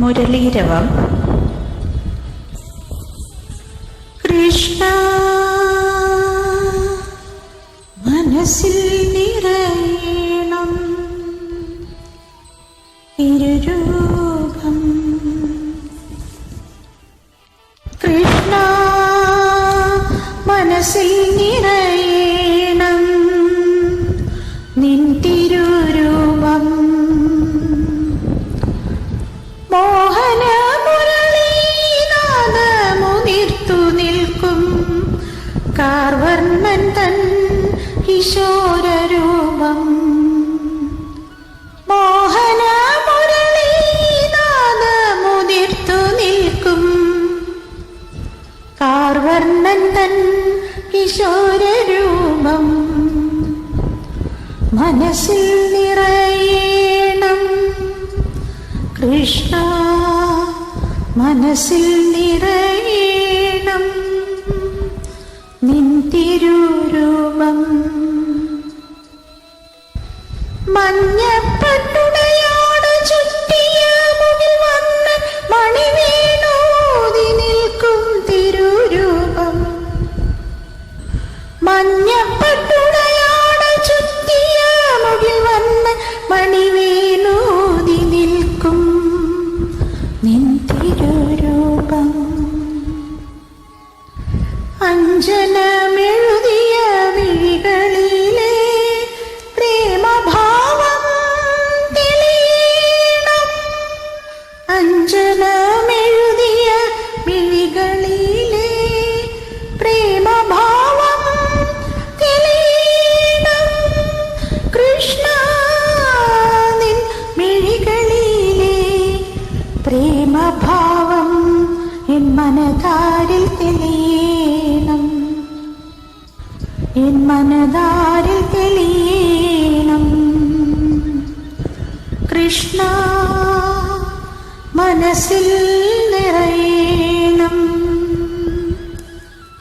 മുരളീരവം. കൃഷ്ണ മനസ്സിൽ നിറയണം. തിരുരൂപം. കൃഷ്ണ മനസ്സിൽ കാർവർണൻ തൻ കിശോരൂപം മോഹന മുരളീനാദമുതിർത്തു നിൽക്കും. കാർവർണൻ തൻ കിശോരൂപം മനസ്സിൽ നിറയണം. കൃഷ്ണ മനസ്സിൽ നിറയണം. നിൻ തിരുരൂപം പ്രേമഭാവം എൻ മനതാരിൽ തെളിയണം. എൻ മനതാരിൽ തെളിയണം. കൃഷ്ണ മനസ്സിൽ നിറയണം.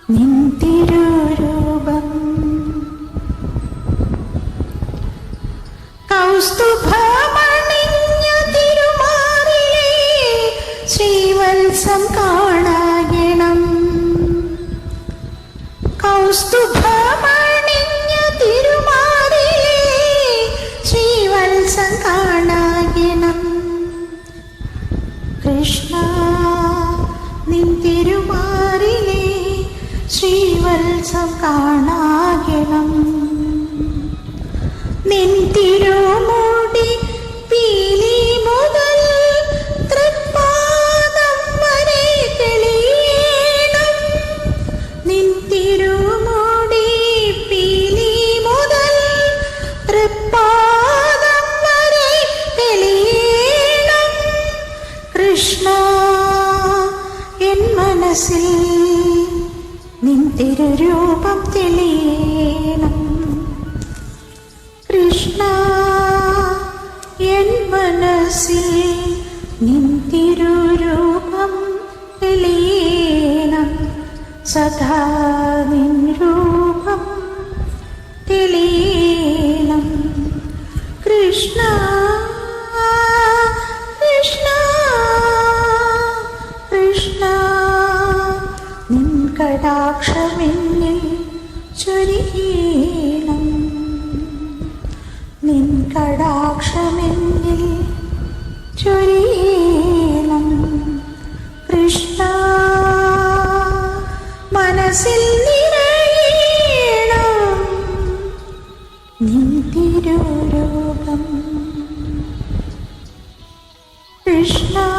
നിൻ തിരുരൂപം. കൗസ്തുഭമണിഞ്ഞ ശ്രീവത്സം കാണായണം കൗസ്തുഭമണിഞ്ഞ തിരുമാറി ശ്രീവത്സം കാണായണം കൃഷ്ണ നിൻ തിരുമാറിലെ ശ്രീവത്സം കാണായണം കൃഷ്ണ എൻ മനസ്സിൽ നിൻ തിരുരൂപം തെളിയണം. കൃഷ്ണ എൻ മനസ്സിൽ നിൻ തിരുരൂപം തെളിയണം. സദാ നിൻ രൂപം തെളിയണം കടാക്ഷമെന്നിൽ ചൊരിയീണം നിൻ കടാക്ഷമെന്നിൽ ചൊരിയീണം കൃഷ്ണ മനസ്സിൽ നിറയണം. നിൻ തിരുരൂപം. കൃഷ്ണ